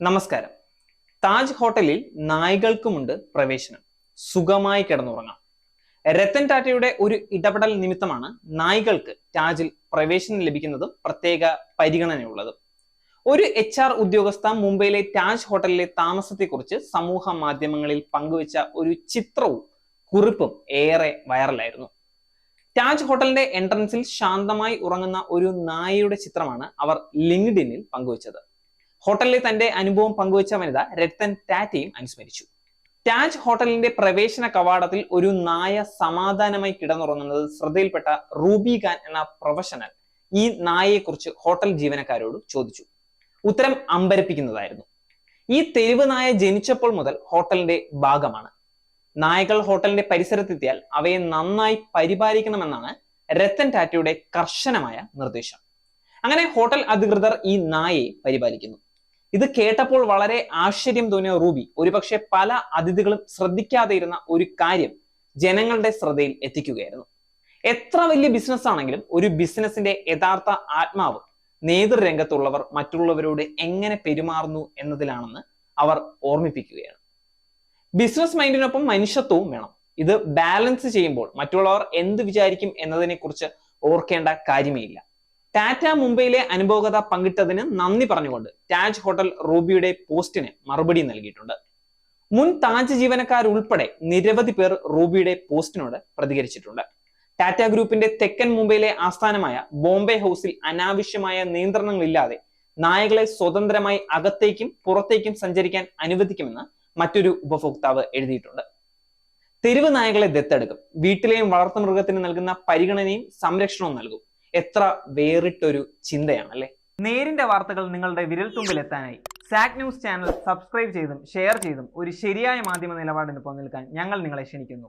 നമസ്കാരം. താജ് ഹോട്ടലിൽ നായ്കൾക്കുമുണ്ട് പ്രവേശനം. സുഖമായി കിടന്നുറങ്ങാം. രത്തൻ ടാറ്റയുടെ ഒരു ഇടപെടൽ നിമിത്തമാണ് നായ്കൾക്ക് താജിൽ പ്രവേശനം ലഭിക്കുന്നതും പ്രത്യേക പരിഗണനയുള്ളതും. ഒരു എച്ച് ആർ ഉദ്യോഗസ്ഥ മുംബൈയിലെ താജ് ഹോട്ടലിലെ താമസത്തെക്കുറിച്ച് സമൂഹ മാധ്യമങ്ങളിൽ പങ്കുവച്ച ഒരു ചിത്രവും കുറിപ്പും ഏറെ വൈറലായിരുന്നു. താജ് ഹോട്ടലിന്റെ എൻട്രൻസിൽ ശാന്തമായി ഉറങ്ങുന്ന ഒരു നായയുടെ ചിത്രമാണ് അവർ ലിങ്ക്ഡിനിൽ പങ്കുവച്ചത്. ഹോട്ടലിലെ തന്റെ അനുഭവം പങ്കുവച്ച വനിത രത്തൻ ടാറ്റയും അനുസ്മരിച്ചു. ടാജ് ഹോട്ടലിന്റെ പ്രവേശന കവാടത്തിൽ ഒരു നായ സമാധാനമായി കിടന്നുറങ്ങുന്നത് ശ്രദ്ധയിൽപ്പെട്ട റൂബി ഖാൻ എന്ന പ്രൊഫഷണൽ ഈ നായയെക്കുറിച്ച് ഹോട്ടൽ ജീവനക്കാരോട് ചോദിച്ചു. ഉത്തരം അമ്പരപ്പിക്കുന്നതായിരുന്നു. ഈ തെരുവ് നായ ജനിച്ചപ്പോൾ മുതൽ ഹോട്ടലിന്റെ ഭാഗമാണ്. നായകൾ ഹോട്ടലിന്റെ പരിസരത്തെത്തിയാൽ അവയെ നന്നായി പരിപാലിക്കണമെന്നാണ് രത്തൻ ടാറ്റയുടെ കർശനമായ നിർദ്ദേശം. അങ്ങനെ ഹോട്ടൽ അധികൃതർ ഈ നായയെ പരിപാലിക്കുന്നു. ഇത് കേട്ടപ്പോൾ വളരെ ആശ്ചര്യം തോന്നിയ റൂബി. ഒരുപക്ഷെ പല അതിഥികളും ശ്രദ്ധിക്കാതെ ഇരുന്ന ഒരു കാര്യം ജനങ്ങളുടെ ശ്രദ്ധയിൽ എത്തിക്കുകയായിരുന്നു. എത്ര വലിയ ബിസിനസ് ആണെങ്കിലും ഒരു ബിസിനസിന്റെ യഥാർത്ഥ ആത്മാവ് നേതൃരംഗത്തുള്ളവർ മറ്റുള്ളവരോട് എങ്ങനെ പെരുമാറുന്നു എന്നതിലാണെന്ന് അവർ ഓർമ്മിപ്പിക്കുകയാണ്. ബിസിനസ് മൈൻഡിനൊപ്പം മനുഷ്യത്വവും വേണം. ഇത് ബാലൻസ് ചെയ്യുമ്പോൾ മറ്റുള്ളവർ എന്ത് വിചാരിക്കും എന്നതിനെക്കുറിച്ച് ഓർക്കേണ്ട കാര്യമേ ഇല്ല ടാറ്റ മുംബൈയിലെ അനുഭവകഥ പങ്കിട്ടതിന് നന്ദി പറഞ്ഞുകൊണ്ട് താജ് ഹോട്ടൽ റൂബിയുടെ പോസ്റ്റിന് മറുപടി നൽകിയിട്ടുണ്ട്. മുൻ താജ് ജീവനക്കാരുൾപ്പെടെ നിരവധി പേർ റൂബിയുടെ പോസ്റ്റിനോട് പ്രതികരിച്ചിട്ടുണ്ട്. ടാറ്റ ഗ്രൂപ്പിന്റെ തെക്കൻ മുംബൈയിലെ ആസ്ഥാനമായ ബോംബെ ഹൗസിൽ അനാവശ്യമായ നിയന്ത്രണങ്ങളില്ലാതെ നായകളെ സ്വതന്ത്രമായി അകത്തേക്കും പുറത്തേക്കും സഞ്ചരിക്കാൻ അനുവദിക്കുമെന്ന് മറ്റൊരു ഉപഭോക്താവ് എഴുതിയിട്ടുണ്ട്. തെരുവ് നായകളെ ദത്തെടുക്കും. വീട്ടിലെയും വളർത്തുമൃഗത്തിന് നൽകുന്ന പരിഗണനയും സംരക്ഷണവും നൽകും. എത്ര വേറിട്ടൊരു ചിന്തയാണ് അല്ലേ? നേരിന്റെ വാർത്തകൾ നിങ്ങളുടെ വിരൽത്തുമ്പിൽ എത്താനായി സാക് ന്യൂസ് ചാനൽ സബ്സ്ക്രൈബ് ചെയ്തും ഷെയർ ചെയ്തും ഒരു ശരിയായ മാധ്യമ നിലപാടിന് പോകാൻ ഞങ്ങൾ നിങ്ങളെ ക്ഷണിക്കുന്നു.